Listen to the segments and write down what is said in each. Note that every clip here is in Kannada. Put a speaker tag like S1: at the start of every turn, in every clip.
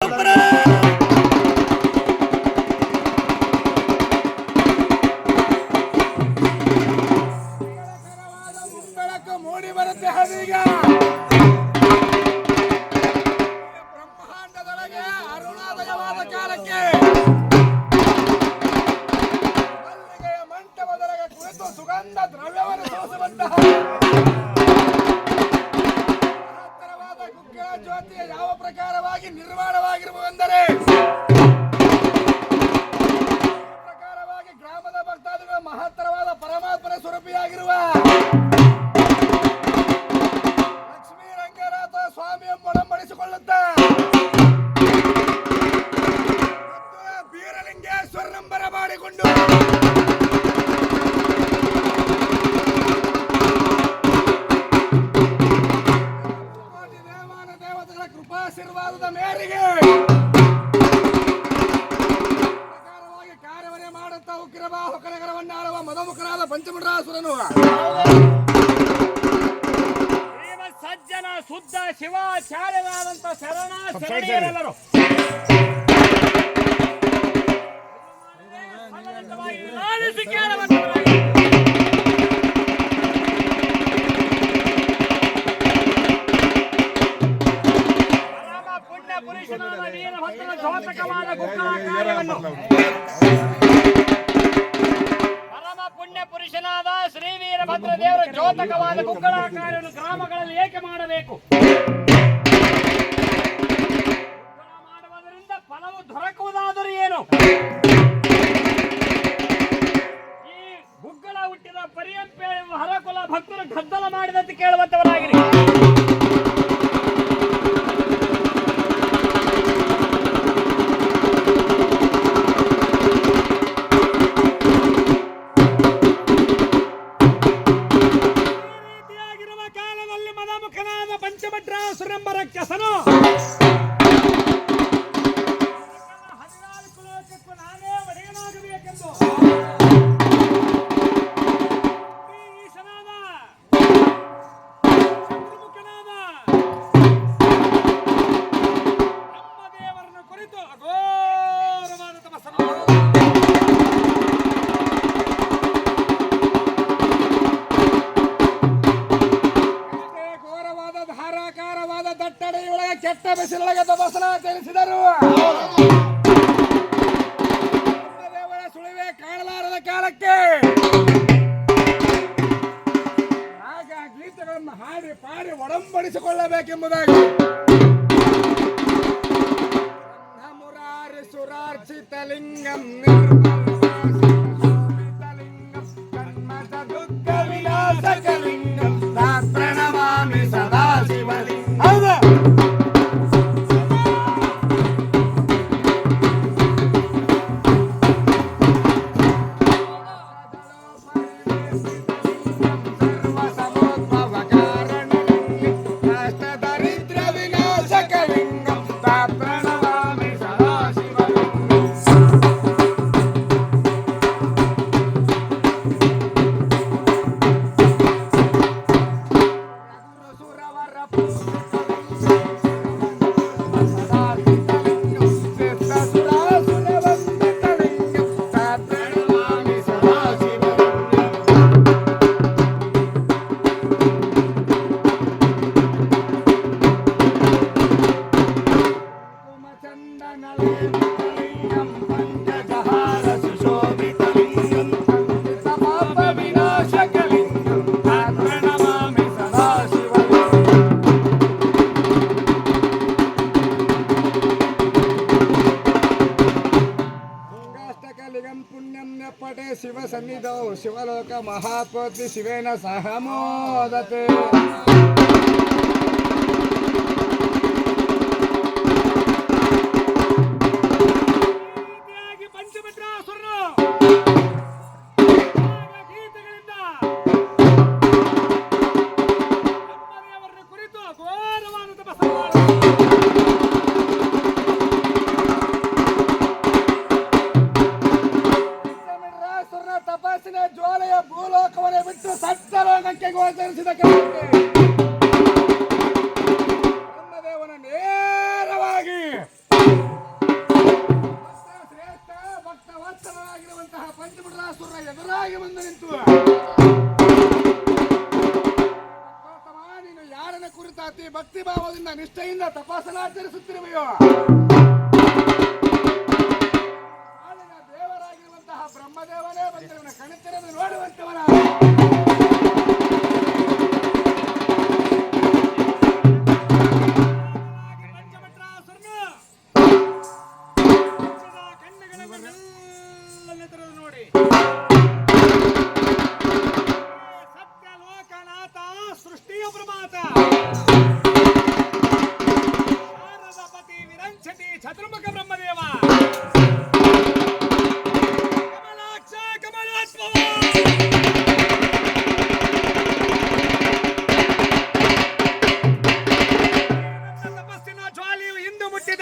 S1: ¡Hombre! ಸ್ವರೂಪಿಯಾಗಿರುವ ಲಕ್ಷ್ಮೀ ರಂಗನಾಥ ಸ್ವಾಮಿಯ ಒಡಂಬಡಿಸಿಕೊಳ್ಳುತ್ತ ಬೀರಲಿಂಗೇಶ್ವರ ಬೀರಲಿಂಗೇಶ್ವರನಂಬರ ಮಾಡಿಕೊಂಡು ದೇವತೆಗಳ ಕೃಪಾಶೀರ್ವಾದದ ಮೇರೆಗೆ ಮದಮುಖನಾದ ಪಂಚಮುಂಡಾಸುರನು
S2: ಶ್ರೀಮ ಸಜ್ಜನ ಶುದ್ಧ ಶಿವಾಚಾರ್ಯರಾದಂತ ಶರಣ ಶರಣೀಯರೆಲ್ಲರು ಸಮಂತವಾಗಿ ಲಾಲಿಸಿ ಕೇಳುವಂತವರಾಗಿ. ಪರಮ ಪುಣ್ಯ ಪುರುಷನಾದ ವೀರಭದ್ರನ ದ್ಯೋತಕವಾದ ಗುಕ್ಕಳ ಕಾರ್ಯವನ್ನು ವೀರಭದ್ರ ದೇವರ ದ್ಯೋತಕವಾದ ಕುಕ್ಕಳ ಕಾರ್ಯವನ್ನು ಗ್ರಾಮಗಳಲ್ಲಿ ಏಕೆ ಮಾಡಬೇಕು? ಮಾಡುವುದರಿಂದ ಫಲವು ದೊರಕುವುದಾದರೂ ಏನು? ಈ ಗುಗ್ಗಳ ಹುಟ್ಟಿದ ಪರಿಯಂಪೆ ಹರಕುಲ ಭಕ್ತರು ಗದ್ದಲ ಮಾಡಿದಂತೆ ಕೇಳುವಂತವರಾಗಿರಿ. ಮದಮುಖನಾದ ಪಂಚಭಟ್ರಾಸುರೆಂಬ ರಾಕ್ಷಸನು ಹದಿನಾಲ್ಕು ಲೋಕಕ್ಕೂ ನಾನೇ ಒಡೆಯನಾಗಬೇಕೆಂದು
S1: ಕಾಣಲಾರದ ಕಾಲಕ್ಕೆ ಆಗ ಗೀತೆಗಳನ್ನು ಹಾಡಿ ಪಾಡಿ ಒಡಂಬಡಿಸಿಕೊಳ್ಳಬೇಕೆಂಬುದಾಗಿ ಮುರಾರಿ ಸುರಾರ್ಚಿತ ಲಿಂಗಂ ಜನ್ಮದ ದುಃಖ ವಿನಾಶಕ
S2: మహాత్మతి
S1: శివేన సహమోదతే. ಆಗಿ ಬಂದ ನಿಂತು ನೀನು ಯಾರನ್ನ ಕುರಿತಾತಿ ಭಕ್ತಿ ಭಾವದಿಂದ ನಿಷ್ಠೆಯಿಂದ ತಪಾಸನಾಚರಿಸುತ್ತಿರುವೆಯೋ ದೇವರಾಗಿರುವಂತಹ ಬ್ರಹ್ಮದೇವನೇ ಬಂದಿರುವನ ಕಣತೆರೆದು
S2: సుప్రభాత. శారదపతి విరంచతి చతుర్ముఖ బ్రహ్మదేవ. కమలాక్ష కమలాత్మ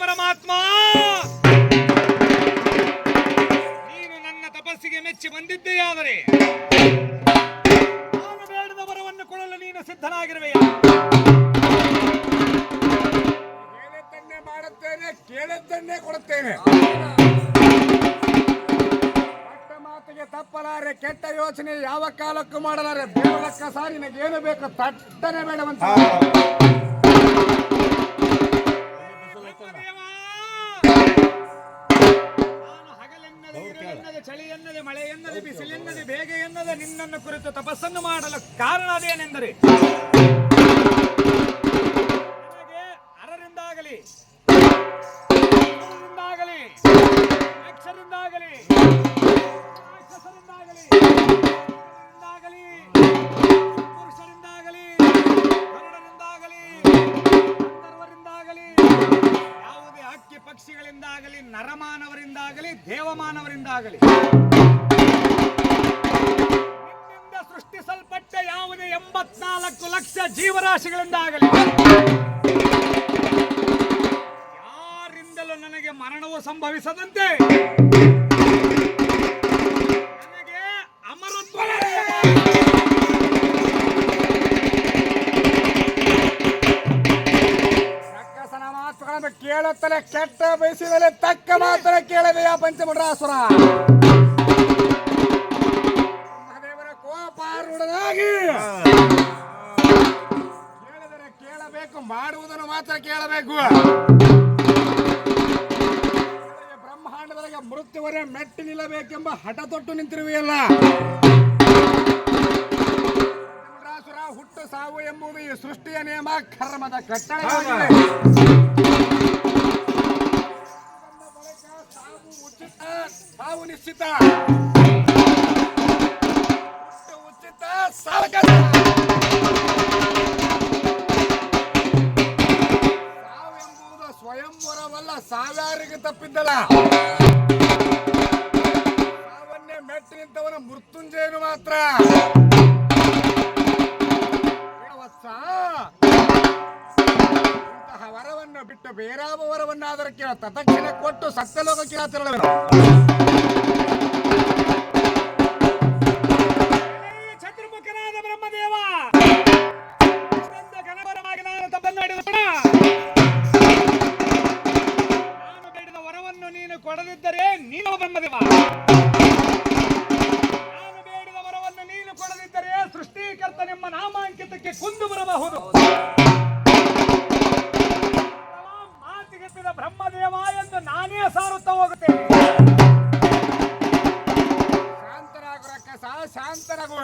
S2: परमात्मा
S1: ಕೇಳಿದ್ದನ್ನೇ ಮಾಡುತ್ತೇನೆ ಕೇಳಿದ್ದನ್ನೇ ಕೊಡುತ್ತೇನೆ. ಕೆಟ್ಟ ಮಾತಿಗೆ ತಪ್ಪಲಾರೆ ಕೆಟ್ಟ ಯೋಚನೆ ಯಾವ ಕಾಲಕ್ಕೂ ಮಾಡಲಾರೆ. ಬೇಡಕ್ಕ ಸಾರಿ ನಿನಗೇನು ಬೇಕು ತಟ್ಟನೆ ಬೇಡವಂತ.
S2: ಬಿಸಿಲೆನ್ನದೆ ಬೇಗ ಎನ್ನದ ನಿನ್ನನ್ನು ಕುರಿತು ತಪಸ್ಸನ್ನು ಮಾಡಲು ಕಾರಣ ಅದೇನೆಂದರೆ, ನನಗೆ ಅರರಿಂದಾಗಲಿ ಆಗಲಿ ಯಕ್ಷರಿಂದಾಗಲಿ ಯಾವುದೇ ಹಕ್ಕಿ ಪಕ್ಷಿಗಳಿಂದಾಗಲಿ, ನರಮಾನವರಿಂದಾಗಲಿ, ದೇವಮಾನವರಿಂದಾಗಲಿ ಸೃಷ್ಟಿಸಲ್ಪಟ್ಟ ಯಾವುದೇ ಎಂಬತ್ನಾಲ್ಕು ಲಕ್ಷ ಜೀವರಾಶಿಗಳಿಂದ ಆಗಲಿ. ಯಾರಿಂದಲೂ ನನಗೆ ಮರಣವು ಸಂಭವಿಸದಂತೆ. ನನಗೆ ಅಮರತ್ವ
S1: ಕೇಳುತ್ತಲೇ ಕೆಟ್ಟ ಬಯಸಿದಲೇ ತಕ್ಕ ಮಾತ್ರ ಕೇಳದೆಯ ಪಂಚಮುಂಡ್ರಾಸುರ ಕೋಪಾರೂಢನಾಗಿ ಕೇಳಿದರೆ ಕೇಳಬೇಕು ಮಾಡುವುದನ್ನು ಮಾತ್ರ ಕೇಳಬೇಕು. ಬ್ರಹ್ಮಾಂಡದೊಳಗೆ ಮೃತ್ಯುವರೆ ಮೆಟ್ಟಿ ನಿಲ್ಲಬೇಕೆಂಬ ಹಠ ತೊಟ್ಟು ನಿಂತಿರುವೆಯಲ್ಲ ಹುಟ್ಟು ಸಾವು ಎಂಬುದು ಈ ಸೃಷ್ಟಿಯ ನಿಯಮ ಕರ್ಮದ ಕಟ್ಟಳೆ ಬಂದ ಸಾವು ಉಚಿತ ಸಾವು ನಿಶ್ಚಿತ. ಉಚಿತ ಸಾವು ಕಷ್ಟ. ಸಾವು ಸ್ವಯಂವರವಲ್ಲ ಸಾವಿರಾರಿಗೆ ತಪ್ಪಿದ್ದಲ್ಲ. ಸಾವನ್ನೇ ಮೆಟ್ಟಿ ನಿಂತವನ ಮೃತ್ಯುಂಜಯನು ಮಾತ್ರ. ಇಂತಹ ವರವನ್ನು ಬಿಟ್ಟು ಬೇರಾವ ವರವನ್ನಾದರೂ ಕೇಳ ತತಕ್ಷಣ ಕೊಟ್ಟು ಸತ್ಯಲೋಕಕ್ಕೆ ಆಚರಣೆ
S2: ಬ್ರಹ್ಮದೇವ ನಾನು ಬೇಡಿದ ವರವನ್ನು ನೀನು ಕೊಡದಿದ್ದರೆ ಸೃಷ್ಟಿಕರ್ತ ನಿಮ್ಮ ನಾಮಾಂಕಿತಕ್ಕೆ ಕುಂದು ಬರಬಹುದು. ಮಾತಿಗೆತ್ತಿದ ಬ್ರಹ್ಮದೇವ ಎಂದು ನಾನೇ ಸಾರುತ್ತಾ ಹೋಗುತ್ತೇನೆ.
S1: ಶಾಂತರಾಗುರಕ್ಕ ಸಹ ಶಾಂತರಾಗುವ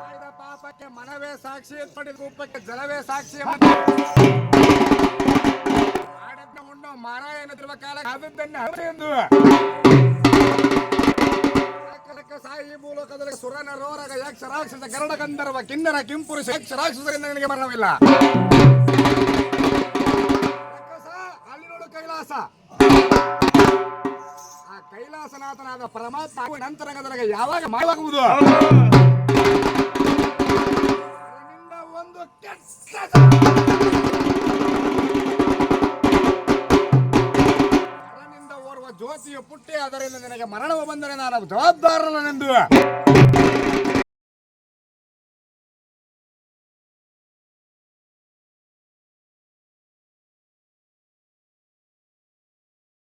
S1: ಮಾಡಿದ ಪಾಪಕ್ಕೆ ಮನವೇ ಸಾಕ್ಷಿ ಪಡೆದ ರೂಪಕ್ಕೆ ಜಲವೇ ಸಾಕ್ಷಿ. ಮಾಡದ್ನ ಉಣ್ಣು ಮರ ಎನ್ನುತ್ತಿರುವ ಕಾಲ ಆದದ್ದನ್ನ ಎಂದು ಸಾಯಿ ಈ ಮೂಲಕದಲ್ಲಿ ಸುರನ ರೋರಗ ಯಕ್ಷ ರಾಕ್ಷಸ ಗರುಡ ಗಂಧರ್ವ ಕಿನ್ನರ ಕಿಂಪುರುಷ ಯಕ್ಷ ರಾಕ್ಷಸರಿಂದ ನನಗೆ ಮರಣವಿಲ್ಲ. ಅಲ್ಲಿ ನೋಡು ಕೈಲಾಸ. ಆ ಕೈಲಾಸನಾಥನಾದ ಪರಮಾತ್ಮ ಗದರಗ ಯಾವಾಗ ಮಾಯವಾಗುವುದು? ಅದರಿಂದ ಒಂದು ಕೆಟ್ಟ ಪುಟ್ಟಿ ಅದರಿಂದ ನಿನಗೆ ಮರಣವು ಬಂದರೆ ನಾನು ಜವಾಬ್ದಾರನೆಂದು